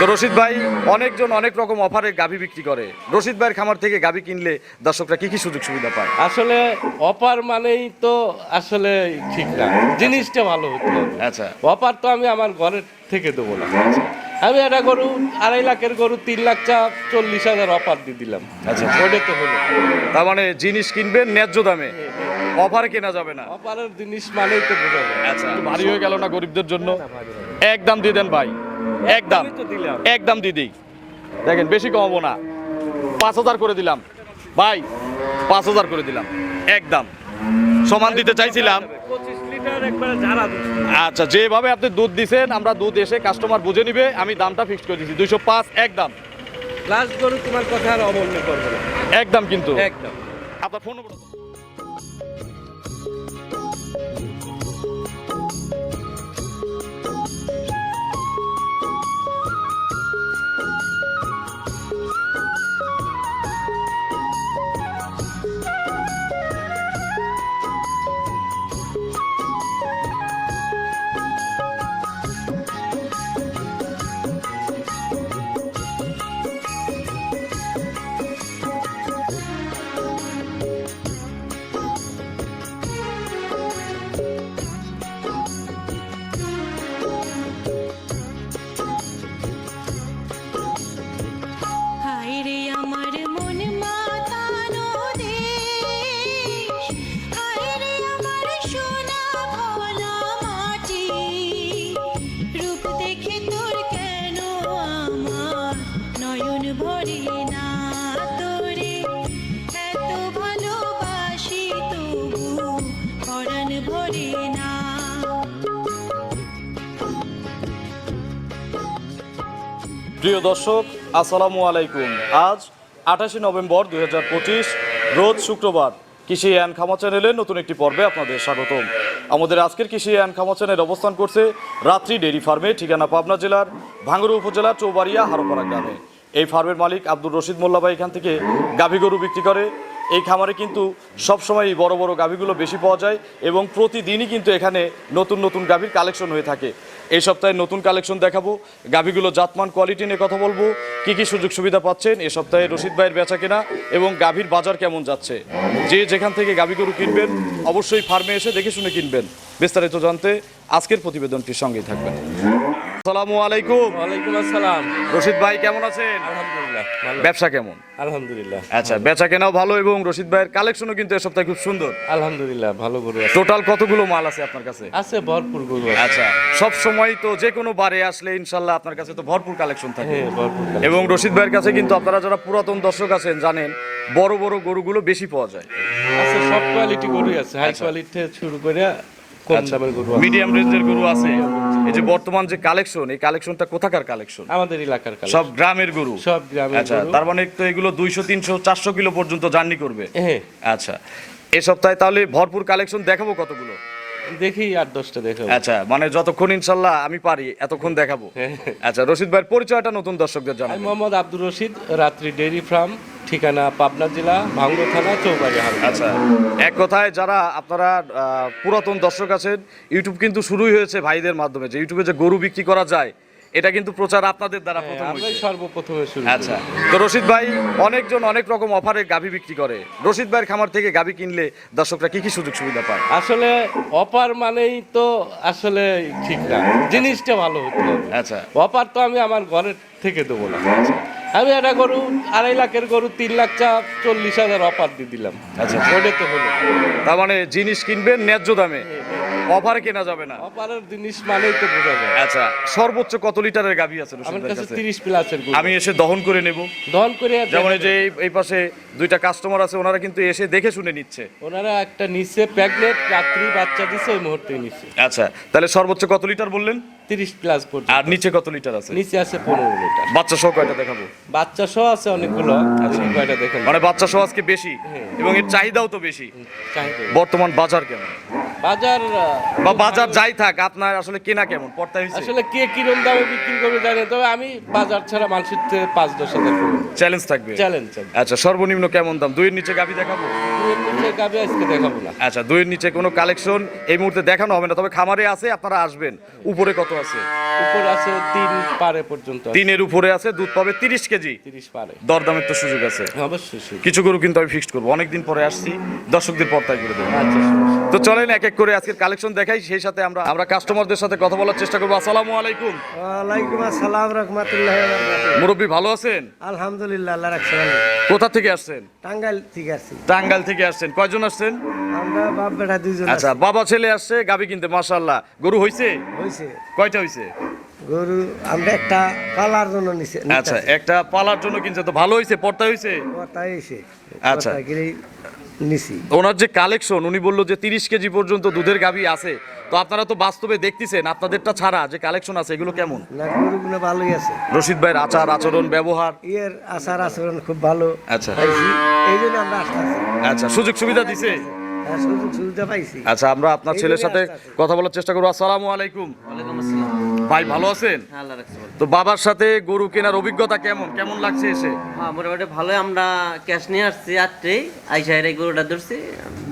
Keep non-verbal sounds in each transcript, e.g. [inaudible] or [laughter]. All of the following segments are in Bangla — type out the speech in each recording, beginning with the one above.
তো রশিদ ভাই অনেকজন অনেক রকম অফারে গাভি বিক্রি করে। রশিদ ভাইয়ের খামার থেকে গাভি কিনলে দর্শকরা কি কি সুযোগ সুবিধা পায়? আসলে অপার মানেই তো আসলে ঠিক না। জিনিসটা ভালো হতে। আচ্ছা। অপার তো আমি আমার ঘরের থেকে দেবো না। আমি একটা গরু আড়াই লাখের গরু তিন লাখ চা চল্লিশ হাজার অফার দিয়ে দিলাম। আচ্ছা। ওটা তো হলো। তার মানে জিনিস কিনবেন ন্যায্য দামে। অফার কেনা যাবে না। অফারের জিনিস মানেই তো বোঝা যায়। আচ্ছা ভারী হয়ে গেল না গরিবদের জন্য? একদম দিয়ে দেন ভাই। একদম একদম দিদি। দেখেন বেশি কমাবো না। পাঁচ হাজার করে দিলাম। ভাই পাঁচ হাজার করে দিলাম। একদম। সমান দিতে চাইছিলাম। আচ্ছা যেভাবে আপনি দুধ দিছেন আমরা দুধ এসে কাস্টমার বুঝে নিবে আমি দামটা ফিক্সড করে দিচ্ছি দুইশো পাঁচ একদম। লাস্ট গরু তোমার কথা আর করব একদম কিন্তু। একদম। আপনার ফোন প্রিয় দর্শক, আসসালামু আলাইকুম। আজ আঠাশে নভেম্বর দু হাজার পঁচিশ, রোজ শুক্রবার কৃষি অ্যান্ড খামা চ্যানেলের নতুন একটি পর্বে আপনাদের স্বাগতম। আমাদের আজকের কৃষি অ্যান্ড খামা চ্যানেল অবস্থান করছে রাত্রি ডেইরি ফার্মে, ঠিকানা পাবনা জেলার ভাঙ্গুরু উপজেলার চৌবাড়িয়া, হারোপাড়া গ্রামে। এই ফার্মের মালিক আব্দুর রশিদ মোল্লা ভাই এখান থেকে গাভী গরু বিক্রি করে। এই খামারে কিন্তু সবসময় বড় বড় গাভীগুলো বেশি পাওয়া যায় এবং প্রতিদিনই কিন্তু এখানে নতুন নতুন গাভীর কালেকশন হয়ে থাকে। এই সপ্তাহে নতুন কালেকশন দেখাবো। গাভীগুলো জাতমান কোয়ালিটি নিয়ে কথা বলব। কি কি সুযোগ সুবিধা পাচ্ছেন? এ সপ্তাহে রশিদ ভাইয়ের বেচা কেনা এবং গাভীর বাজার কেমন যাচ্ছে? যে যেখান থেকে গাভী গরু কিনবেন, অবশ্যই ফার্মে এসে দেখে শুনে কিনবেন। বিস্তারিত জানতে আজকের প্রতিবেদনটির সঙ্গেই থাকবেন। আসসালামু আলাইকুম। ওয়ালাইকুম আসসালাম। রশিদ ভাই কেমন আছেন? আলহামদুলিল্লাহ ভালো। ব্যবসা কেমন? আলহামদুলিল্লাহ। আচ্ছা বেচা কেনাও ভালো এবং রশিদ ভাইয়ের কালেকশনও কিন্তু এ সপ্তাহে খুব সুন্দর। আলহামদুলিল্লাহ ভালো গরু আছে। টোটাল কতগুলো মাল আছে আপনার কাছে? আছে ভরপুর গরু আচ্ছা সব সময় তো যে কোনো বারে আসলে ইনশাল্লাহ আপনার কাছে তো ভরপুর কালেকশন থাকে। হ্যাঁ ভরপুর এবং রশিদ ভাইয়ের কাছে কিন্তু আপনারা যারা পুরাতন দর্শক আছেন জানেন বড় বড় গরুগুলো বেশি পাওয়া যায়। আছে সব কোয়ালিটি গরুই আছে। হাই আচ্ছা। কোয়ালিটি থেকে শুরু করে কম দামের গরু আছে। মিডিয়াম রেঞ্জের গরু আছে? এই যে বর্তমান যে কালেকশন এই কালেকশনটা কোথাকার কালেকশন আমাদের এলাকার কালেকশন সব গ্রামের গরু? সব গ্রামের আচ্ছা তার মানে তো এগুলো দুইশো তিনশো চারশো কিলো পর্যন্ত জার্নি করবে? হ্যাঁ। আচ্ছা এ সপ্তাহে তাহলে ভরপুর কালেকশন দেখাবো কতগুলো? দেখি আট দশটা দেখো আচ্ছা মানে যতক্ষণ ইনশাল্লাহ আমি পারি এতক্ষণ দেখাবো। [laughs] আচ্ছা রশিদ ভাইয়ের পরিচয়টা নতুন দর্শকদের জানাই মোহাম্মদ আব্দুর রশিদ রাত্রি ডেইরি ফার্ম ঠিকানা পাবনা জেলা ভাঙ্গো থানা চৌবাড়ি হাল আচ্ছা এক কথায় যারা আপনারা পুরাতন দর্শক আছেন ইউটিউব কিন্তু শুরুই হয়েছে ভাইদের মাধ্যমে যে ইউটিউবে যে গরু বিক্রি করা যায় এটা কিন্তু প্রচার আপনাদের দ্বারা প্রথম হ্যাঁ, হয়েছে। সর্বপ্রথমে শুরু আচ্ছা তো রশিদ ভাই অনেকজন অনেক রকম অফারে গাভি বিক্রি করে। রশিদ ভাইয়ের খামার থেকে গাভি কিনলে দর্শকরা কি কি সুযোগ সুবিধা পায়? আসলে অপার মানেই তো আসলে ঠিক না জিনিসটা ভালো হতো আচ্ছা। অপার তো আমি আমার ঘরের থেকে দেবো না। আমি একটা গরু আড়াই লাখের গরু তিন লাখ চা চল্লিশ হাজার অপার দিয়ে দিলাম। আচ্ছা। ওটা তো হলো। তার মানে জিনিস কিনবেন ন্যায্য দামে। অফারে কেনা যাবে না। অফারের জিনিস মানেই তো বোঝা যায়। আচ্ছা সর্বোচ্চ কত লিটারের গাভি আছে আমার কাছে কাছে? তিরিশ প্লাসের গরু। আমি এসে দহন করে নেব। দহন করে যেমন এই যে এই- পাশে দুইটা কাস্টমার আছে ওনারা কিন্তু এসে দেখে শুনে নিচ্ছে। ওনারা একটা নিচে প্যাকলেট রাত্রি বাচ্চা দিছে ওই মুহূর্তে নিচে আচ্ছা তাহলে সর্বোচ্চ কত লিটার বললেন? তিরিশ প্লাস পর্যন্ত। আর নিচে কত লিটার আছে? নিচে আছে পনেরো লিটার। বাচ্চা সহ কয়টা দেখাবো? বাচ্চা সহ আছে অনেকগুলো আচ্ছা। কয়টা দেখেন মানে বাচ্চা সহ আজকে বেশি হ্যাঁ। এবং এর চাহিদাও তো বেশি। বর্তমান বাজার কেমন? বাজার বা বাজার যাই থাক আপনার আসলে কেনা কেমন? পড়তা হয়েছে আসলে কে কিরম দামে বিক্রি করবে জানি তবে আমি বাজার ছাড়া থেকে পাঁচ দশ হাজার চ্যালেঞ্জ থাকবে? চ্যালেঞ্জ আচ্ছা সর্বনিম্ন কেমন দাম? দুইয়ের নিচে দেখাবো? গাবে আজকে দেখাবো না। আচ্ছা দুইয়ের নিচে কোনো কালেকশন এই মুহূর্তে দেখানো হবে না তবে খামারে আছে আপনারা আসবেন। উপরে কত আছে? উপর আছে তিন পারে পর্যন্ত। তিনের উপরে আছে দুধ পাবে তিরিশ কেজি। তিরিশ পারে। দরদামের তো সুযোগ আছে। অবশ্যই কিছু গরু কিন্তু আমি ফিক্সড করব। অনেকদিন পরে আসছি দর্শকদের পর্দায় করে দেবো। আচ্ছা তো চলেন এক এক করে আজকের কালেকশন দেখাই সেই সাথে আমরা আমরা কাস্টমারদের সাথে কথা বলার চেষ্টা করব। আসসালামু আলাইকুম। ওয়ালাইকুম আসসালাম রহমতুল্লাহ মুরব্বী ভালো আছেন? আলহামদুলিল্লাহ আল্লাহ রাখছে ভালো। কোথা থেকে আসছেন? টাঙ্গাইল থেকে আসছি। টাঙ্গাইল থেকে আসছেন। কয়জন আসছেন? আমরা বাপ বেটা দুইজন আচ্ছা বাবা ছেলে আসছে গাবি কিনতে মাশাল্লাহ গরু হইছে? হয়েছে কয়টা হইছে? গরু আমরা একটা পালার জন্য নিছে আচ্ছা একটা পালার জন্য কিনছে তো ভালো হইছে পর্দা হইছে? কথাই এসে আচ্ছা। নিছি। ওনার যে কালেকশন উনি বলল যে তিরিশ কেজি পর্যন্ত দুধের গাবি আছে। তো আপনারা তো বাস্তবে দেখতেছেন আপনাদেরটা ছাড়া যে কালেকশন আছে এগুলো কেমন? না গরুগুলো ভালোই আছে। রশিদ ভাইয়ের আচার আচরণ ব্যবহার? ইয়ের আচার আচরণ খুব ভালো। আচ্ছা। এই জন্য আমরা আসতেছি। আচ্ছা সুযোগ সুবিধা দিছে? হ্যাঁ সুযোগ সুবিধা পাইছি। আচ্ছা আমরা আপনার ছেলের সাথে কথা বলার চেষ্টা করব। আসসালামু আলাইকুম। ভাই ভালো আছেন? ভালো। তো বাবার সাথে গরু কেনার অভিজ্ঞতা কেমন? কেমন লাগছে এসে? হ্যাঁ মোটামুটি ভালোই। আমরা ক্যাশ নিয়ে আসছি আটটেই আইসা এর গরুটা ধরছি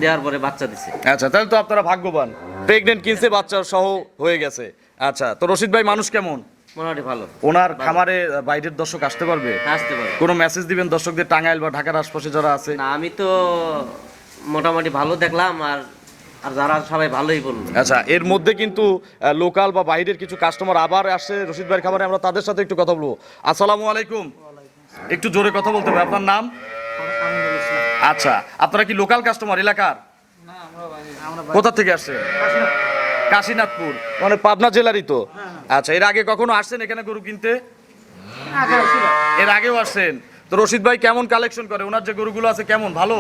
দেওয়ার পরে বাচ্চা দিছে। আচ্ছা তাহলে তো আপনারা ভাগ্যবান। প্রেগনেন্ট কিনছে বাচ্চা সহ হয়ে গেছে। আচ্ছা তো রশিদ ভাই মানুষ কেমন? মোটামুটি ভালো। ওনার খামারে বাইরের দর্শক আসতে পারবে? আসতে কোনো মেসেজ দিবেন দর্শকদের টাঙ্গাইল বা ঢাকার আশপাশে যারা আছে? না আমি তো মোটামুটি ভালো দেখলাম আর আর যারা সবাই ভালোই বলল আচ্ছা এর মধ্যে কিন্তু লোকাল বা বাইরের কিছু কাস্টমার আবার আসছে রশিদ ভাইয়ের খাবারে আমরা তাদের সাথে একটু কথা বলব। আসসালামু আলাইকুম। একটু জোরে কথা বলতে হবে আপনার নাম? আচ্ছা আপনারা কি লোকাল কাস্টমার এলাকার? কোথা থেকে আসছেন? কাশীনাথপুর। মানে পাবনা জেলারই তো। আচ্ছা এর আগে কখনো আসছেন এখানে গরু কিনতে? এর আগেও আসছেন। তো রশিদ ভাই কেমন কালেকশন করে? ওনার যে গরুগুলো আছে কেমন? ভালো।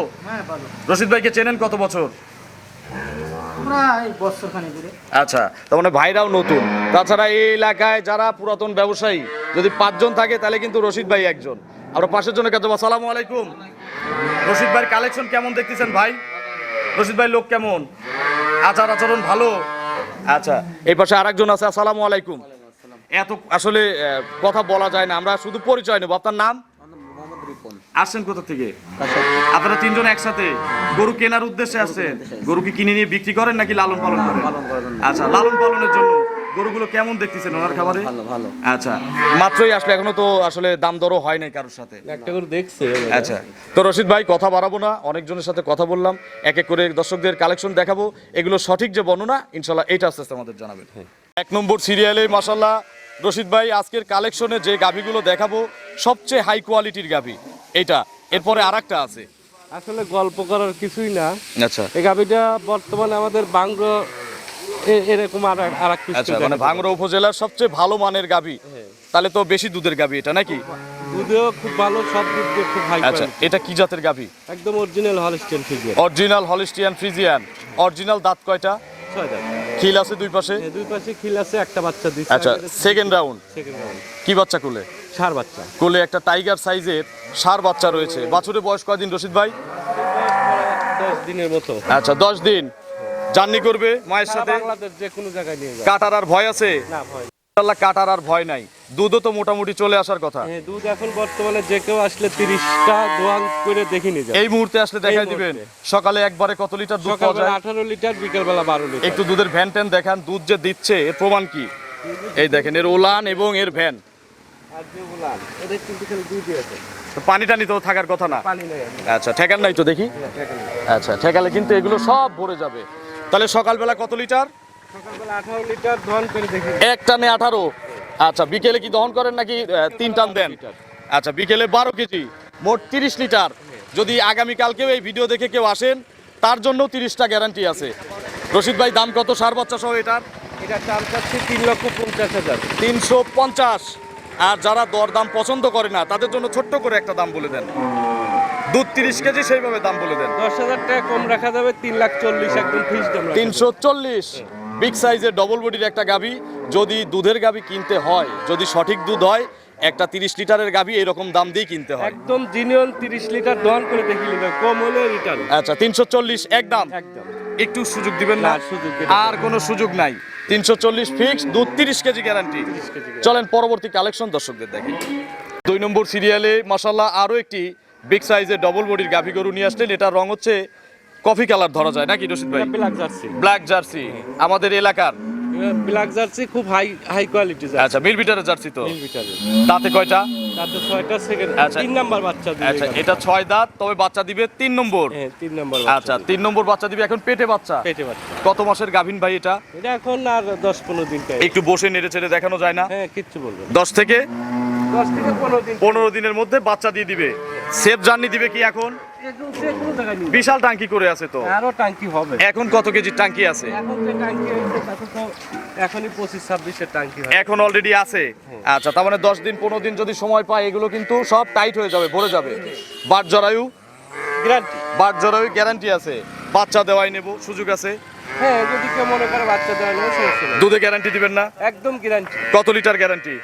রশিদ ভাইকে চেনেন কত বছর? আচ্ছা তার মানে ভাইরাও নতুন। তাছাড়া এই এলাকায় যারা পুরাতন ব্যবসায়ী, যদি পাঁচজন থাকে, তাহলে কিন্তু রশিদ ভাই একজন। আমরা পাশের জন্য কাছে আসসালামু আলাইকুম। রশিদ ভাইয়ের কালেকশন কেমন দেখতেছেন ভাই? রশিদ ভাই লোক কেমন? আচার আচরণ ভালো? আচ্ছা এই পাশে আরেকজন আছে। আসসালামু আলাইকুম। এত, আসলে কথা বলা যায় না। আমরা শুধু পরিচয় নেব। আপনার নাম? আসছেন কোথা থেকে? আপনারা তিনজন একসাথে গরু কেনার উদ্দেশ্যে আসছেন? গরু কি কিনে নিয়ে বিক্রি করেন নাকি লালন পালন করেন? আচ্ছা লালন পালনের জন্য গরুগুলো কেমন দেখতেছেন ওনার খাবারে? ভালো ভালো। আচ্ছা মাত্রই আসলে এখনও তো আসলে দাম দরও হয় নাই কারোর সাথে। একটা করে দেখছে। আচ্ছা তো রশিদ ভাই কথা বাড়াবো না অনেকজনের সাথে কথা বললাম এক এক করে দর্শকদের কালেকশন দেখাবো। এগুলো সঠিক যে বর্ণনা ইনশাল্লাহ এইটা আস্তে আস্তে আমাদের জানাবেন। এক নম্বর সিরিয়ালে মাসাল্লাহ রশিদ ভাই আজকের কালেকশনে যে গাভিগুলো দেখাবো সবচেয়ে হাই কোয়ালিটির গাভি। এইটা এরপরে আরেকটা আছে। আসলে গল্প করার কিছুই না। আচ্ছা। এই গাভিটা বর্তমানে আমাদের বাংল এরকম আর আর এক আচ্ছা মানে ভাঙড়া উপজেলার সবচেয়ে ভালো মানের গাভি। তাহলে তো বেশি দুধের গাভি এটা নাকি? দুধেও খুব ভালো সব দিয়ে খুব হাই আচ্ছা এটা কি জাতের গাভি? একদম অরিজিনাল হলস্টেন ফিজিয়ার অরিজিনাল হলিস্টিয়ান ফ্রিজিয়ান অরিজিনাল দাঁত কয়টা? ছয় দাঁত। খিল আছে দুই পাশে? দুই পাশে খিল আছে একটা বাচ্চা দিচ্ছে আচ্ছা সেকেন্ড রাউন্ড সেকেন্ড রাউন্ড কি বাচ্চা কুলে? সার বাচ্চা। কোলে একটা টাইগার সাইজের সার বাচ্চা রয়েছে। বাছুরের বয়স কয়দিন রশিদ ভাই? দশ দিনের মতো। আচ্ছা দশ দিন। জার্নি করবে মায়ের সাথে? যে কোনো জায়গায় নিয়ে কাটার আর ভয় আছে? না ভয় আল্লাহ কাটার আর ভয় নাই। দুধও তো মোটামুটি চলে আসার কথা। হ্যাঁ দুধ এখন বর্তমানে যে কেউ আসলে তিরিশটা দোয়ান করে দেখে নিয়ে এই মুহূর্তে আসলে দেখাই দিবেন। সকালে একবারে কত লিটার দুধ পাওয়া যায়? আঠারো লিটার বিকেলবেলা বারো লিটার। একটু দুধের ভ্যান ট্যান দেখান দুধ যে দিচ্ছে এর প্রমাণ কি? এই দেখেন এর ওলান এবং এর ভ্যান। পানি টানি তো থাকার কথা না। আচ্ছা ঠেকান নাই তো দেখি? আচ্ছা ঠেকালে কিন্তু এগুলো সব ভরে যাবে। তাহলে সকালবেলা কত লিটার? এক টানে আঠারো। আচ্ছা বিকেলে কি দহন করেন নাকি তিন টান দেন? আচ্ছা বিকেলে বারো কেজি মোট তিরিশ লিটার। যদি আগামীকালকেও এই ভিডিও দেখে কেউ আসেন তার জন্য তিরিশটা গ্যারান্টি আছে। রশিদ ভাই দাম কত সার বাচ্চা সহ এটার? এটা চার চাচ্ছি তিন লক্ষ পঞ্চাশ হাজার। তিনশো পঞ্চাশ। আর যারা দর দাম পছন্দ করে না তাদের জন্য ছোট্ট করে একটা দাম বলে দেন। দুধ তিরিশ কেজি সেইভাবে দাম বলে দেন। দশ হাজার টাকা কম রাখা যাবে তিন লাখ চল্লিশ একদম ফিক্স দাম তিনশো চল্লিশ। বিগ সাইজের ডবল বডির একটা গাভি যদি দুধের গাভি কিনতে হয় যদি সঠিক দুধ হয় একটা তিরিশ লিটারের গাভি এরকম দাম দিয়ে কিনতে হয়। একদম জিনিয়ন তিরিশ লিটার দোয়ান করে দেখে কম হলে রিটার্ন আচ্ছা তিনশো চল্লিশ একদম। একদম। একটু সুযোগ দিবেন না? না, সুযোগ আর কোনো সুযোগ নাই। তিনশো চল্লিশ ফিক্স দুধ তিরিশ কেজি গ্যারান্টি চলেন পরবর্তী কালেকশন দর্শকদের দেখি। দুই নম্বর সিরিয়ালে মাসাল্লাহ আরও একটি বিগ সাইজের ডবল বডির গাভি গরু নিয়ে আসলেন। এটার রং হচ্ছে কফি কালার ধরা যায়। নাকি রশিদ ভাই? ব্ল্যাক জার্সি ব্ল্যাক জার্সি আমাদের এলাকার। ব্ল্যাক জার্সি খুব হাই হাই কোয়ালিটি জার্সি আচ্ছা মিল বিটারের জার্সি তো। মিলিমিটারের দাঁতে কয়টা? তাতে ছয়টা সেকেন্ড আচ্ছা। তিন নাম্বার বাচ্চা দিবে আচ্ছা এটা ছয় দাঁত তবে বাচ্চা দিবে তিন নম্বর। হ্যাঁ তিন নম্বর আচ্ছা তিন নম্বর বাচ্চা দিবে এখন পেটে বাচ্চা? পেটে বাচ্চা। কত মাসের গাভিন ভাই এটা? এটা এখন আর দশ পনেরো দিন একটু বসে নেড়ে চেড়ে দেখানো যায় না? হ্যাঁ কিচ্ছু বলব। দশ থেকে? দশ থেকে পনেরো দিন। পনেরো দিনের মধ্যে বাচ্চা দিয়ে দিবে। সেফ জার্নি দিবে কি এখন? বিশাল টাঙ্কি করে আছে তো? আরও টাঙ্কি হবে। এখন কত কেজি টাঙ্কি আছে? এখন যে টাঙ্কি হয়েছে তাতে তো এখনই পঁচিশ ছাব্বিশের টাঙ্কি এখন অলরেডি আছে? আচ্ছা তার মানে দশ দিন পনেরো দিন যদি সময় পায় এগুলো কিন্তু সব টাইট হয়ে যাবে ভরে যাবে। বাট জরায়ু? গ্যারান্টি বাট জরায়ু গ্যারান্টি আছে। বাচ্চা দেওয়াই নেব সুযোগ আছে? হ্যাঁ যদি কেউ মনে করে বাচ্চা দেওয়া নেই দুধে গ্যারান্টি দিবেন না? একদম গ্যারান্টি কত লিটার গ্যারান্টি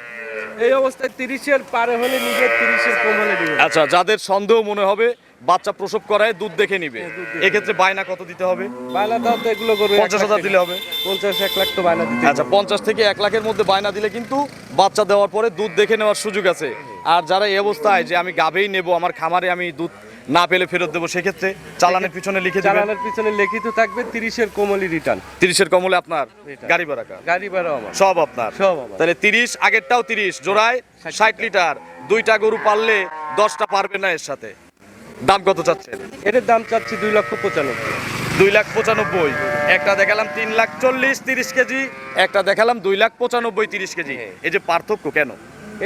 এই অবস্থায় তিরিশের পারে হলে নিজের তিরিশের কম হলে আচ্ছা যাদের সন্দেহ মনে হবে বাচ্চা প্রসব করায় দুধ দেখে নিবে। হ্যাঁ। এক্ষেত্রে বায়না কত দিতে হবে? বায়না দাও তো এগুলো করবে পঞ্চাশ হাজার দিলে হবে। পঞ্চাশ এক লাখ তো বায়না দিতে আচ্ছা পঞ্চাশ থেকে এক লাখের মধ্যে বায়না দিলে কিন্তু বাচ্চা দেওয়ার পরে দুধ দেখে নেওয়ার সুযোগ আছে। আর যারা এই অবস্থায় যে আমি গাবেই নেব আমার খামারে আমি দুধ না পেলে ফেরত দেবো সেক্ষেত্রে চালানের পিছনে লিখে চালানের পিছনে লিখিত থাকবে তিরিশের কোমলি রিটার্ন তিরিশের কমলে আপনার গাড়ি ভাড়া গাড়ি ভাড়া সব আপনার। সব তাহলে তিরিশ আগেরটাও তিরিশ জোড়ায় ষাট লিটার। দুইটা গরু পারলে দশটা পারবে না এর সাথে। দাম কত চাচ্ছেন? এটার দাম চাচ্ছি দুই লক্ষ পঁচানব্বই। দুই লাখ পঁচানব্বই। একটা দেখালাম তিন লাখ চল্লিশ তিরিশ কেজি। একটা দেখালাম দুই লাখ পঁচানব্বই তিরিশ কেজি। এই যে পার্থক্য কেন?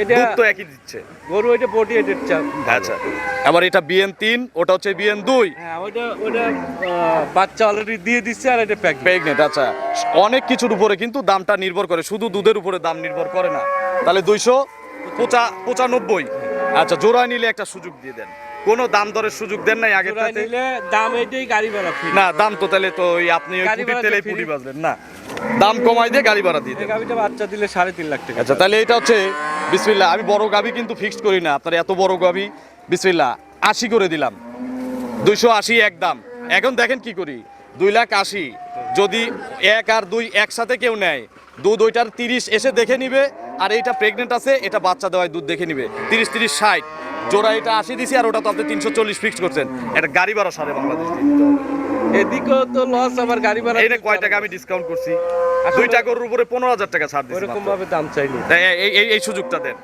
এটা তো একই দিচ্ছে। গরু ওইটা বডি এটের চা আচ্ছা। আবার এটা বিএন তিন ওটা হচ্ছে বিএন দুই। হ্যাঁ ওইটা ওইটা বাচ্চা অলরেডি দিয়ে দিচ্ছে আর এটা প্রেগনেন্ট আচ্ছা। অনেক কিছুর উপরে কিন্তু দামটা নির্ভর করে শুধু দুধের উপরে দাম নির্ভর করে না। তাহলে দুইশো পঁচা পঁচানব্বই। আচ্ছা জোড়ায় নিলে একটা সুযোগ দিয়ে দেন। কোনো দাম দরের সুযোগ দেন নাই জোড়ায় নিলে দাম এটাই গাড়ি ভাড়া না দাম তো তাহলে তো ওই আপনি ওই free। বাজলেন না। দাম কমাই দিয়ে গাড়ি ভাড়া দিয়ে গাভিটা বাচ্চা দিলে সাড়ে তিন লাখ টাকা। আচ্ছা তাহলে এটা হচ্ছে বিসমিল্লাহ। আমি বড় গাবি কিন্তু ফিক্সড করি না আপনার এত বড় গাবি বিসমিল্লাহ আশি করে দিলাম। দুইশো আশি এক দাম। এখন দেখেন কি করি দুই লাখ আশি। যদি এক আর দুই একসাথে কেউ নেয় দুধ ওইটার তিরিশ এসে দেখে নিবে আর এইটা প্রেগনেন্ট আছে এটা বাচ্চা দেওয়ায় দুধ দেখে নিবে। তিরিশ তিরিশ ষাট। জোড়া এটা আশি দিছি আর ওটা তো আপনি তিনশো চল্লিশ ফিক্সড করছেন। এটা গাড়ি ভাড়া সারে বাংলাদেশ এদিকেও তো লস আবার গাড়ি ভাড়া এইটা কয় টাকা আমি ডিসকাউন্ট করছি? দুইটা গরুর উপরে পনেরো হাজার টাকা ছাড় দিচ্ছি ওরকম ভাবে দাম চাইনি। এই এই- এই সুযোগটা দেন।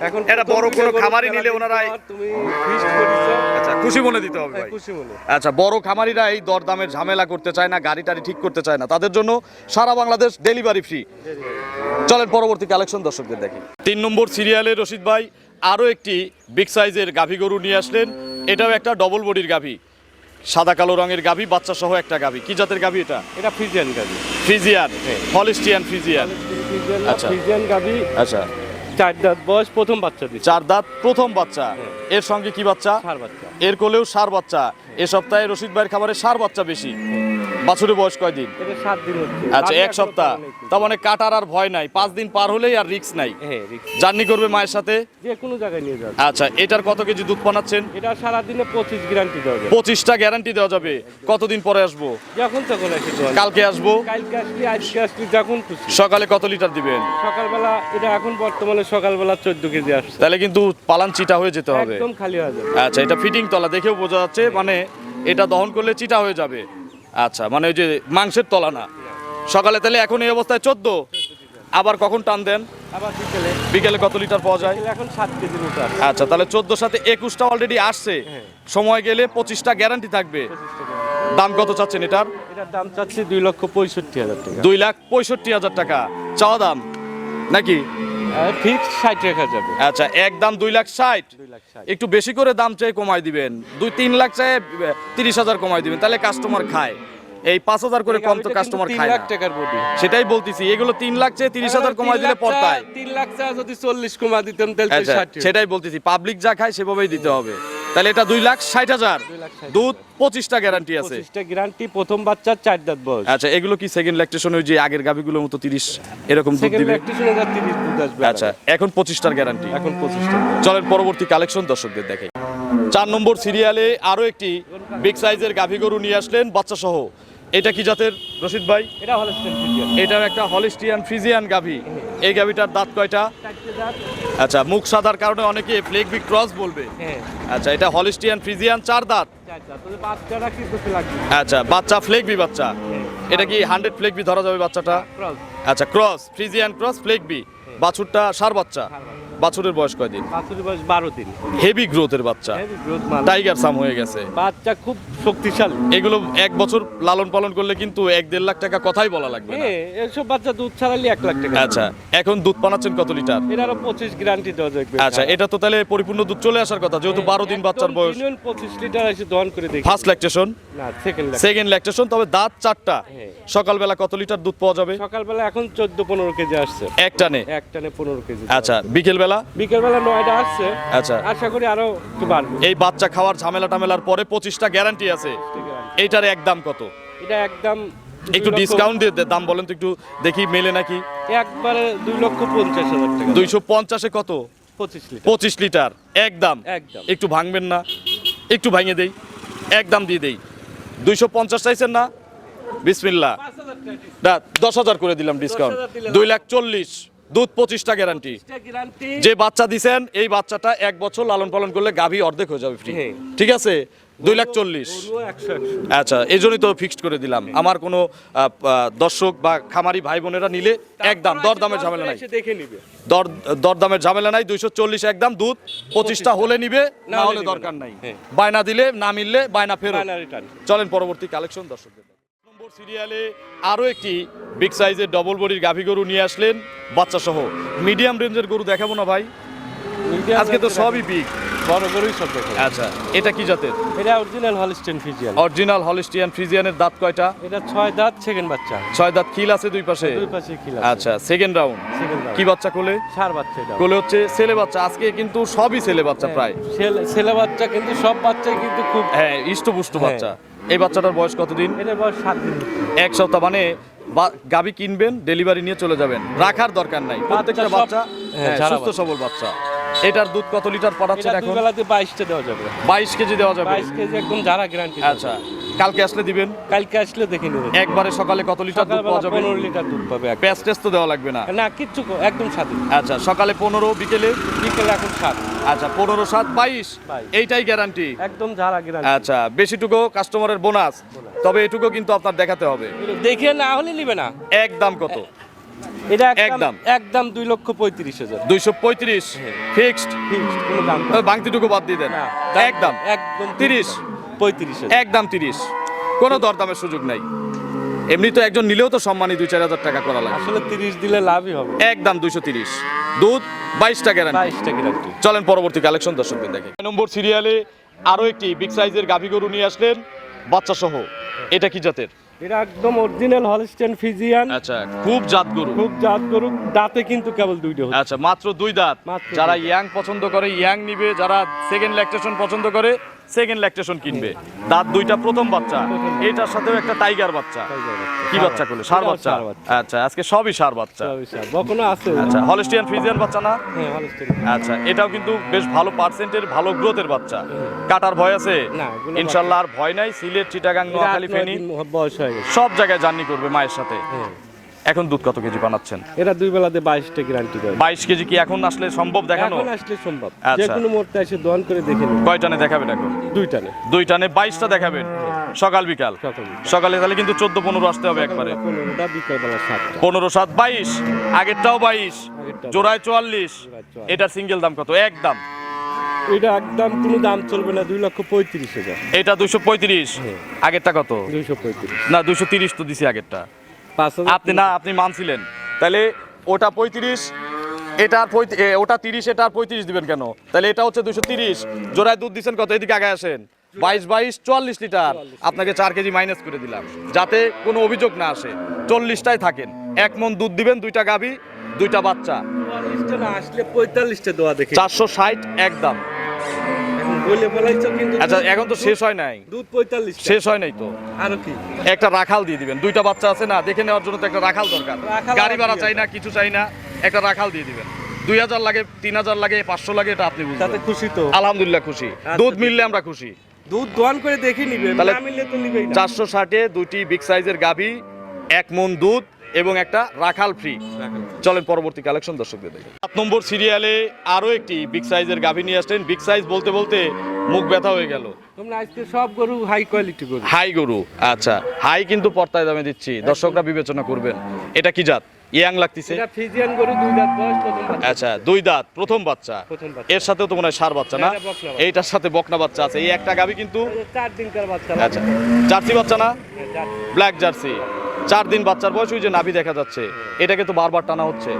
এখন এটা বড় কোনো খামারি নিলে পার, তুমি আচ্ছা খুশি মনে দিতে হবে হ্যাঁ, খুশি মনে। আচ্ছা বড় খামারিরা এই দরদামের ঝামেলা করতে চায় না গাড়ি টাড়ি ঠিক করতে চায় না। তাদের জন্য সারা বাংলাদেশ ডেলিভারি ফ্রি চলেন পরবর্তী কালেকশন দর্শকদের দেখি। তিন নম্বর সিরিয়ালে রশিদ ভাই আরও একটি বিগ সাইজের গাভী গরু নিয়ে আসলেন। এটাও একটা ডবল বডির গাভী। সাদা কালো রঙের গাভী বাচ্চা সহ একটা গাভী। কি জাতের গাভী এটা? এটা ফ্রিজিয়ান গাবি ফ্রিজিয়ান হলিস্টিয়ান ফ্রিজিয়ান। আচ্ছা। ফ্রিজিয়ান গাবি আচ্ছা। চার দাঁত বয়স প্রথম বাচ্চা দিচ্ছে। চার দাঁত প্রথম বাচ্চা। এর সঙ্গে কি বাচ্চা? সার বাচ্চা। এর কোলেও সার বাচ্চা। এ সপ্তাহে রশিদ ভাইয়ের খাবারে সার বাচ্চা বেশি। বাছুরের বয়স কয়দিন সাত দিন আচ্ছা এক সপ্তাহ। তার মানে কাটার আর ভয় নাই। পাঁচ দিন পার হলেই আর রিক্স নাই। হ্যাঁ জার্নি করবে মায়ের সাথে? যে কোনো জায়গায় নিয়ে যাবে। আচ্ছা এটার কত কেজি দুধ পানাচ্ছেন? এটা পঁচিশ গ্যারান্টি দেওয়া যাবে। পঁচিশটা গ্যারান্টি দেওয়া যাবে। কতদিন পরে আসব? যখন তখন কালকে আসব? কালকে আসলি আজকে আসলি যখন খুশি। সকালে কত লিটার দিবেন? সকালবেলা এটা এখন বর্তমানে সকালবেলা চোদ্দ কেজি আসছে। তাহলে কিন্তু পালান চিটা হয়ে যেতে হবে। একদম খালি হয়ে যাবে। আচ্ছা এটা ফিটিং তলা দেখেও বোঝা যাচ্ছে। মানে এটা দহন করলে চিটা হয়ে যাবে। আচ্ছা মানে ওই যে মাংসের তলা না? সকালে তাহলে এখন এই অবস্থায় চোদ্দ? আবার কখন টান দেন? আবার বিকেলে। কত লিটার পাওয়া যায়? এখন সাত আসছে আচ্ছা তাহলে চোদ্দ সাথে একুশটা অলরেডি আসছে। হ্যাঁ। সময় গেলে পঁচিশটা গ্যারান্টি থাকবে। দাম কত চাচ্ছেন এটার? এটার দাম চাচ্ছি দুই লক্ষ পঁয়ষট্টি হাজার টাকা। দুই লাখ পঁয়ষট্টি হাজার টাকা। চাওয়া দাম? নাকি? ফিক্স ষাট রাখা যাবে। আচ্ছা এক দাম দুই লাখ ষাট। একটু বেশি করে দাম চাই কমাই দিবেন। দুই তিন লাখ চাই তিরিশ হাজার কমাই দিবেন। তাহলে কাস্টমার খায়। এই পাঁচ হাজার করে কম তো কাস্টমার খায় লাখ না। টাকার বডি। সেটাই বলতেছি এগুলো তিন লাখ চেয়ে তিরিশ হাজার কমাই দিলে পড়তায়। তিন লাখ যদি চল্লিশ কমা দিতেন তাহলে আচ্ছা সেটাই বলতেছি পাবলিক যা খায় সেভাবেই দিতে হবে। তাহলে এটা দুই লাখ ষাট হাজার। দুধ পঁচিশটা গ্যারান্টি আছে। পঁচিশটা গ্যারান্টি প্রথম বাচ্চার চার দাঁত বয়স। আচ্ছা এগুলো কি সেকেন্ড ল্যাকটেশন ওই যে আগের গাভিগুলোর মতো তিরিশ এরকম দুধ দিবে? আচ্ছা এখন পঁচিশটার গ্যারান্টি এখন পঁচিশটা চলেন পরবর্তী কালেকশন দর্শকদের দেখে চার নম্বর সিরিয়ালে আরও একটি বিগ সাইজের গাভী গরু নিয়ে আসলেন বাচ্চা সহ এটা কি জাতের? রশিদ ভাই? এটা একটা হলিস্টিয়ান ফ্রিজিয়ান গাভি। এই গাভিটার দাঁত কয়টা? আচ্ছা মুখ সাদার কারণে অনেকে ফ্লেক বি ক্রস বলবে। হ্যাঁ। আচ্ছা এটা হলিস্টিয়ান ফ্রিজিয়ান চার দাঁত? আচ্ছা বাচ্চা ফ্লেক বি বাচ্চা? এটা কি হান্ড্রেড ফ্লেক বি ধরা যাবে বাচ্চাটা? আচ্ছা ক্রস ফ্রিজিয়ান ক্রস ফ্লেক বি বাছুরটা সার বাচ্চা। বাছুরের বয়স কয়দিন? বাছুরের বয়স বারো দিন। হেভি গ্রোথের বাচ্চা। টাইগার সাম হয়ে গেছে। বাচ্চা খুব শক্তিশালী। এগুলো এক বছর লালন পালন করলে কিন্তু এক দেড় লাখ টাকা কথাই বলা লাগবে না। এসব বাচ্চা দুধ ছাড়ালে এক লাখ টাকা। আচ্ছা এখন দুধ পানাচ্ছেন কত লিটার? এটা আরও পঁচিশ গ্যারান্টি দেওয়া যাবে। আচ্ছা এটা তো তাহলে পরিপূর্ণ দুধ চলে আসার কথা যেহেতু বারো দিন বাচ্চার বয়স। পঁচিশ লিটার এসে দহন করে দেখি। ফার্স্ট ল্যাকটেশন না সেকেন্ড সেকেন্ড ল্যাকটেশন তবে দাঁত চারটা। হ্যাঁ। সকালবেলা কত লিটার দুধ পাওয়া যাবে? সকালবেলা এখন চোদ্দ পনেরো কেজি আসছে। এক টানে? এক টানে পনেরো কেজি। আচ্ছা বিকেলবেলা বিকেলবেলা? নয়টা আসছে। আচ্ছা। আশা করি আরও একটু বাড়বে। এই বাচ্চা খাওয়ার ঝামেলা টামেলার পরে পঁচিশটা গ্যারান্টি আছে। এইটার একদম কত? এটা একদম একটু ডিসকাউন্ট দিয়ে দাম বলেন তো একটু দেখি মেলে নাকি। একবারে দুই লক্ষ পঞ্চাশ হাজার টাকা। দুইশো পঞ্চাশে কত? পঁচিশ লিটার। পঁচিশ লিটার। একদম একদম। একটু ভাঙবেন না। একটু ভাঙে দেই। একদম দিয়ে দেই। দুইশো পঞ্চাশ চাইছেন না? বিসমিল্লা দশ হাজার করে দিলাম ডিসকাউন্ট দুই লাখ চল্লিশ। দুধ পঁচিশটা গ্যারান্টি যে বাচ্চা দিছেন এই বাচ্চাটা এক বছর লালন পালন করলে গাভী অর্ধেক হয়ে যাবে ফ্রি হ্যাঁ। ঠিক আছে? দুই লাখ চল্লিশ। আচ্ছা এই জন্যই তো ফিক্সড করে দিলাম। আমার কোনো দর্শক বা খামারি ভাই বোনেরা নিলে একদম দরদামের ঝামেলা নাই। দেখে নিবে। দর দরদামের ঝামেলা নাই দুইশো চল্লিশ একদম দুধ পঁচিশটা। হলে নিবে না হলে দরকার নাই। হ্যাঁ। বায়না দিলে না মিললে বায়না ফেরত। চলেন পরবর্তী কালেকশন দর্শকদের। সিরিয়ালে আরও একটি বিগ সাইজের ডবল বডির গাভী গরু নিয়ে আসলেন বাচ্চা সহ মিডিয়াম রেঞ্জের গরু দেখাবো না ভাই। আজকে তো সবই বিগ বড় গরুই সব দেখে আচ্ছা এটা কি জাতের? এটা original Holstein Friesian original Holstein ফ্রিজিয়ানের দাঁত কয়টা? এটা ছয় দাঁত সেকেন্ড বাচ্চা। ছয় দাঁত খিল আছে দুই পাশে? দুই পাশে খিল আচ্ছা সেকেন্ড রাউন্ড কি বাচ্চা কোলে? সার বাচ্চা এটা। কোলে হচ্ছে ছেলে বাচ্চা। আজকে কিন্তু সবই ছেলে বাচ্চা প্রায়। ছেলে- ছেলে বাচ্চা কিন্তু সব বাচ্চাই কিন্তু খুব হ্যাঁ ইষ্টপুষ্ট হ্যাঁ। বাচ্চা। এই বাচ্চাটার বয়স কতদিন? এটার বয়স সাত দিন। এক সপ্তাহ মানে গাবি গাভী কিনবেন ডেলিভারি নিয়ে চলে যাবেন। রাখার দরকার নাই। প্রত্যেকটা বাচ্চা হ্যাঁ, হ্যাঁ, সুস্থ সবল বাচ্চা। এটার দুধ কত লিটার পাঠাচ্ছেন এখন? বেলাতে বাইশটা দেওয়া যাবে। বাইশ কেজি দেওয়া যাবে। বাইশ কেজি একদম যারা গ্যারান্টি আচ্ছা। কালকে আসলে দিবেন? কালকে আসলে দেখে নেবেন একবারে সকালে কত লিটার দুধ পাওয়া যাবে? পনেরো লিটার দুধ পাবে প্যাস টেস্ট তো দেওয়া লাগবে না? না কিচ্ছু একদম স্বাধীন আচ্ছা সকালে পনেরো বিকেলে? বিকেলে এখন সাত আচ্ছা পনেরো সাত বাইশ? বাইশ। এইটাই গ্যারান্টি একদম যারা গ্যারান্টি আচ্ছা বেশিটুকু কাস্টমারের বোনাস তবে এটুকু কিন্তু আপনার দেখাতে হবে। দেখে না হলে নিবে না। একদম কত? এটা একদম। একদম দুই লক্ষ পঁয়ত্রিশ হাজার। দুইশো পঁয়ত্রিশ? ফিক্সড দাম বাংতিটুকু বাদ দিয়ে দেন। একদম একদম তিরিশ পঁয়ত্রিশ একদম তিরিশ। কোনো দরদামের সুযোগ নাই। এমনি তো একজন নিলেও তো সম্মানী দুই চার হাজার টাকা করা লাগে আসলে তিরিশ দিলে লাভই হবে। একদম দুইশো তিরিশ। দুধ বাইশটা গ্যারান্টি বাইশটা গ্যারান্টি চলেন পরবর্তী কালেকশন দর্শকদের দেখে। নম্বর সিরিয়ালে আরও একটি বিগ সাইজের গাভী গরু নিয়ে আসলেন বাচ্চা সহ। এটা কি জাতের? এটা একদম অরিজিনাল হলস্টেন ফিজিয়ান আচ্ছা খুব জাত গরু। খুব জাত গরু। দাঁতে কিন্তু কেবল দুইটা হচ্ছে। আচ্ছা মাত্র দুই দাঁত। যারা ইয়াং পছন্দ করে ইয়াং নিবে যারা সেকেন্ড ল্যাকটেশন পছন্দ করে সেকেন্ড ল্যাকটেশন কিনবে। দাঁত দুইটা প্রথম বাচ্চা এটার সাথেও একটা টাইগার বাচ্চা। কি বাচ্চা করলে? সার বাচ্চা? আচ্ছা আজকে সবই সার বাচ্চা। বকনা আছে আচ্ছা হলিস্টিয়ান ফ্রিজিয়ান বাচ্চা না? হ্যাঁ আচ্ছা এটাও কিন্তু বেশ ভালো পার্সেন্টের ভালো গ্রোথের বাচ্চা। কাটার ভয় আছে? ইনশাল্লাহ আর ভয় নাই। সিলেট চিটাগাং নোয়াখালী ফেনী। সব জায়গায় জার্নি করবে মায়ের সাথে। হ্যাঁ। এখন দুধ কত কেজি বানাচ্ছেন? এটা দুই বেলাতে বাইশটা গ্যারান্টি দেয়। বাইশ কেজি কি এখন আসলে সম্ভব দেখানো? এখন আসলে সম্ভব। আচ্ছা। যে কোনো মুহূর্তে এসে দহন করে দেখে নিন। কয় টানে দেখাবেন এখন? দুই টানে। দুই টানে বাইশটা দেখাবেন? সকাল বিকাল? সকাল তাহলে কিন্তু চোদ্দ পনেরো আসতে হবে একবারে। পনেরো সাত বাইশ। আগেরটাও বাইশ। জোড়ায় চুয়াল্লিশ। এটা সিঙ্গেল দাম কত? একদম এটা একদম কোনো দাম চলবে না দুই লক্ষ পঁয়ত্রিশ হাজার। এটা দুশো পঁয়ত্রিশ। হ্যাঁ। আগেরটা কত? দুইশো পঁয়ত্রিশ। না দুশো তিরিশ তো দিছি আগেরটা। আপনি না আপনি মানছিলেন। তাহলে ওটা পঁয়ত্রিশ এটার ওটা তিরিশ এটা আর পঁয়ত্রিশ দিবেন কেন? তাহলে এটা হচ্ছে দুশো তিরিশ। জোড়ায় দুধ দিচ্ছেন কত? এদিকে আগে আসেন। বাইশ বাইশ চুয়াল্লিশ লিটার। আপনাকে চার কেজি মাইনাস করে দিলাম। যাতে কোনো অভিযোগ না আসে। চল্লিশটায় থাকেন। এক মন দুধ দিবেন দুইটা গাভী দুইটা বাচ্চা। আসলে পঁয়তাল্লিশটা দেখে। চারশো ষাট একদম বলে বলাইছো কিন্তু আচ্ছা এখন তো শেষ হয় নাই। দুধ পঁয়তাল্লিশ শেষ হয় নাই তো? আরও কি? একটা রাখাল দিয়ে দিবেন। দুইটা বাচ্চা আছে না দেখে নেওয়ার জন্য তো একটা রাখাল দরকার। গাড়ি ভাড়া চাই না কিছু চাই না একটা রাখাল দিয়ে দিবেন। দুই হাজার লাগে তিন হাজার লাগে পাঁচশো লাগে এটা আপনি তাতে খুশি তো? আলহামদুলিল্লাহ খুশি। আচ্ছা, দুধ মিললে আমরা খুশি। দুধ দোয়ান করে দেখে তাহলে চারশো ষাটে দুটি বিগ সাইজের গাভী এক মন দুধ এবং একটা রাখাল ফ্রি চলেন পরবর্তী কালেকশন দর্শকদের দেখে। সাত নম্বর সিরিয়ালে আরও একটি বিগ সাইজের গাভী নিয়ে আসলেন। বিগ সাইজ বলতে বলতে মুখ ব্যথা হয়ে গেল। তোমরা আজকে সব গরু হাই কোয়ালিটি গরু। হাই গরু আচ্ছা। হাই কিন্তু পর্তায় দামে দিচ্ছি। দর্শকরা বিবেচনা করবেন। এটা কি জাত? ইয়াং লাগতেছে? এটা ফিজিয়ান গরু দুই দাঁত বয়স প্রথম বাচ্চা। আচ্ছা দুই দাঁত প্রথম বাচ্চা। এর সাথেও তো মনে হয় সার বাচ্চা না। এইটার সাথে বকনা বাচ্চা আছে। এই একটা গাভী কিন্তু চার দিনকার বাচ্চা। আচ্ছা। জার্সি বাচ্চা না। Black Jersey. চার দিন বাচ্চার বয়স ওই যে নাভি দেখা যাচ্ছে। এটাকে তো বারবার টানা হচ্ছে।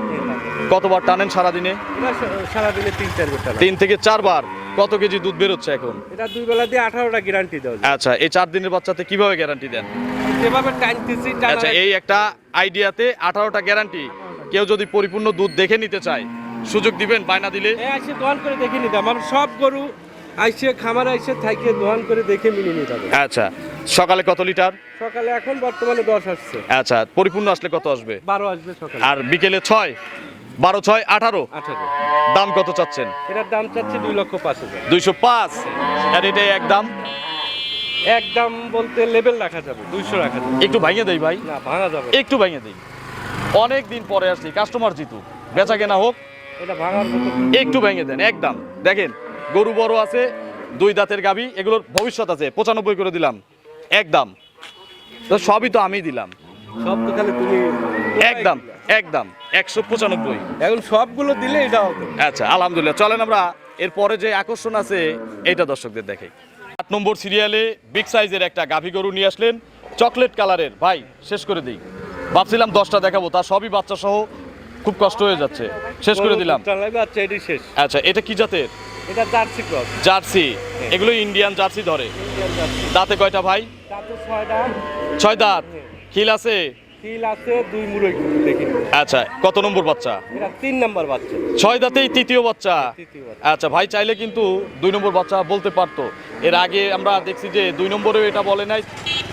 কতবার টানেন সারাদিনে? সারাদিনে তিন চার ঘণ্টা তিন থেকে চারবার। কত কেজি দুধ বেরোচ্ছে এখন? এটা দুই বেলা দিয়ে আঠারোটা গ্যারান্টি দেওয়া আচ্ছা এই চার দিনের বাচ্চাতে কীভাবে গ্যারান্টি দেন? যেভাবে টানতেছি টানা- আচ্ছা এই একটা আইডিয়াতে আঠারোটা গ্যারান্টি কেউ যদি পরিপূর্ণ দুধ দেখে নিতে চায় সুযোগ দিবেন বায়না দিলে? দোয়ান করে দেখে নিতে আমার সব গরু আইসে খামার আইসে থাইকে দোয়ান করে দেখে মিলিয়ে নিতে হবে আচ্ছা সকালে কত লিটার? সকালে এখন বর্তমানে দশ আসছে। আচ্ছা পরিপূর্ণ আসলে কত আসবে? বারো আসবে সকালে। আর বিকেলে ছয়? বারো ছয় আঠারো? আঠারো। দাম কত চাচ্ছেন? এটার দাম চাচ্ছে দুই লক্ষ পাঁচ হাজার। দুইশো পাঁচ। আর এটাই একদম একদম বলতে লেভেল রাখা যাবে দুইশো রাখা যাবে। একটু ভাঙিয়ে দেই ভাই। না ভাঙা যাবে একটু ভাঙিয়ে দিই। অনেক দিন পরে আসছি কাস্টমার জিতু। বেচা কেনা হোক এটা ভাঙার মতো একটু ভেঙে দেন একদম দেখেন গরু বড় আছে দুই দাঁতের গাবি এগুলোর ভবিষ্যৎ আছে পঁচানব্বই করে দিলাম একদম তো সবই তো আমি দিলাম। সব তো খালি তুমি একদম একদম একশো পঁচানব্বই। এখন সবগুলো দিলে এটা হবে। আচ্ছা আলহামদুলিল্লাহ চলেন আমরা এরপরে যে আকর্ষণ আছে এটা দর্শকদের দেখাই আট নম্বর সিরিয়ালে বিগ সাইজের একটা গাভী গরু নিয়ে আসলেন চকলেট কালারের। ভাই শেষ করে দিই। ভাবছিলাম দশটা দেখাবো তা সবই বাচ্চা সহ খুব কষ্ট হয়ে যাচ্ছে। শেষ করে দিলাম। আচ্ছা শেষ। আচ্ছা এটা কি জাতের? এটা জার্সি ক্রস। জার্সি। এগুলো ইন্ডিয়ান জার্সি ধরে। দাঁতে কয়টা ভাই? ছয় দাঁত। খিল আছে? তিল আছে দুই দেখি। আচ্ছা কত নম্বর বাচ্চা? এটা তিন নাম্বার বাচ্চা। ছয় দাঁতেই তৃতীয় বাচ্চা। আচ্ছা ভাই চাইলে কিন্তু দুই নম্বর বাচ্চা বলতে পারতো। এর আগে আমরা দেখছি যে দুই নম্বরেও এটা বলে নাই।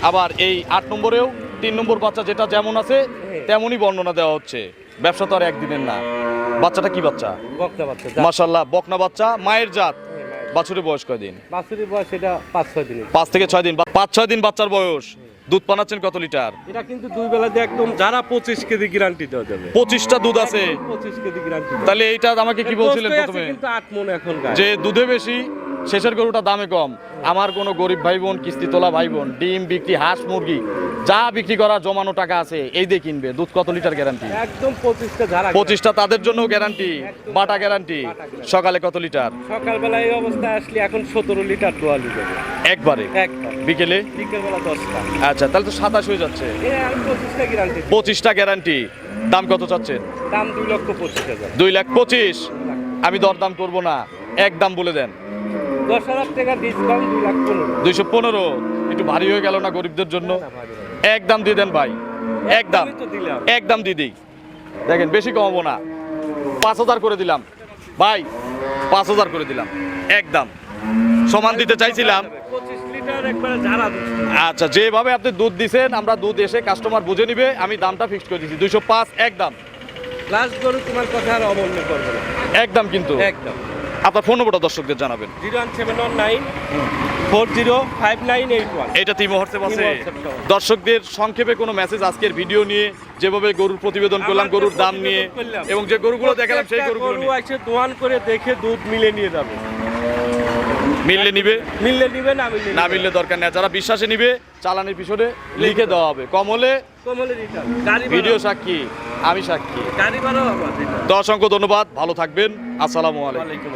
আবার এই আট নম্বরেও তিন নম্বর বাচ্চা যেটা যেমন আছে তেমনই বর্ণনা দেওয়া হচ্ছে। ব্যবসা তো আর একদিনের না। বাচ্চাটা কি বাচ্চা? মাশাল্লাহ বকনা বাচ্চা মায়ের জাত। বাছুরের বয়স কয়দিন বাছুরির বয়স এটা পাঁচ ছয় দিনের। পাঁচ থেকে ছয় দিন। পাঁচ ছয় দিন বাচ্চার বয়স। দুধ পানাচ্ছেন কত লিটার? এটা কিন্তু দুই বেলা দিয়ে একদম যারা পঁচিশ কেজি গ্যারান্টি দেওয়া যাবে। পঁচিশটা দুধ আছে। পঁচিশ কেজি গ্যারান্টি তাহলে এইটা আমাকে কি বলছিলেন প্রথমে? কিন্তু আট মন এখন যে দুধে বেশি শেষের গরুটা দামে কম। আমার কোনো গরিব ভাই বোন কিস্তি তোলা ভাই বোন ডিম বিক্রি হাঁস মুরগি যা বিক্রি করা জমানো টাকা আছে এই দিয়ে কিনবে। দুধ কত লিটার গ্যারান্টি একদম পঁচিশটা পঁচিশটা তাদের জন্য গ্যারান্টি বাটা গ্যারান্টি সকালে কত লিটার? সকালবেলা এই অবস্থায় আসলে এখন সতেরো লিটার দোয়ালি যাবে একবারে? বিকেলে? বিকেলবেলা দশটা। আচ্ছা তাহলে তো সাতাশ হয়ে যাচ্ছে। পঁচিশটা গ্যারান্টি পঁচিশটা গ্যারান্টি দাম কত চাচ্ছেন? দাম দুই লক্ষ পঁচিশ হাজার। দুই লাখ পঁচিশ। আমি দরদাম করব না। এক দাম বলে দেন। দশ হাজার টাকা ডিসকাউন্ট দুই লাখ পনেরো। দুইশো পনেরো। একটু ভারী হয়ে গেল না গরিবদের জন্য? এক দাম দিয়ে দেন ভাই। এক দাম। আমি তো দিলাম। এক দাম দিয়ে দিই। দেখেন বেশি কমাবো না। পাঁচ হাজার করে দিলাম। ভাই পাঁচ হাজার করে দিলাম। এক দাম। সমান দিতে চাইছিলাম। আচ্ছা যেভাবে আপনি দুধ দিছেন আমরা দুধ এসে কাস্টমার বুঝে নিবে আমি দামটা ফিক্সড করে দিচ্ছি দুইশো পাঁচ এক দাম। লাস্ট গরু তোমার কথা আর অমূল্য করবে না। কিন্তু। একদম আপনার ফোন নম্বরটা দর্শকদের জানাবেন। Zero one seven one nine four zero five nine eight one. এটা তিন হোয়াটসঅ্যাপ আছে। দর্শকদের সংক্ষেপে কোনো মেসেজ আজকের ভিডিও নিয়ে যেভাবে গরুর প্রতিবেদন করলাম গরুর দাম নিয়ে এবং যে গরুগুলো দেখালাম সেই গরুগুলো গরু এসে দোয়ান করে দেখে দুধ মিলে নিয়ে যাবে। মিললে নিবে? মিললে নিবে না মিললে না মিললে দরকার নেই। যারা বিশ্বাসে নিবে চালানের পিছনে লিখে দেওয়া হবে। কম হলে কমলে রিটার্ন ভিডিও সাক্ষী আমি সাক্ষী। return। তো ধন্যবাদ ভালো থাকবেন। আসসালামু আলাইকুম।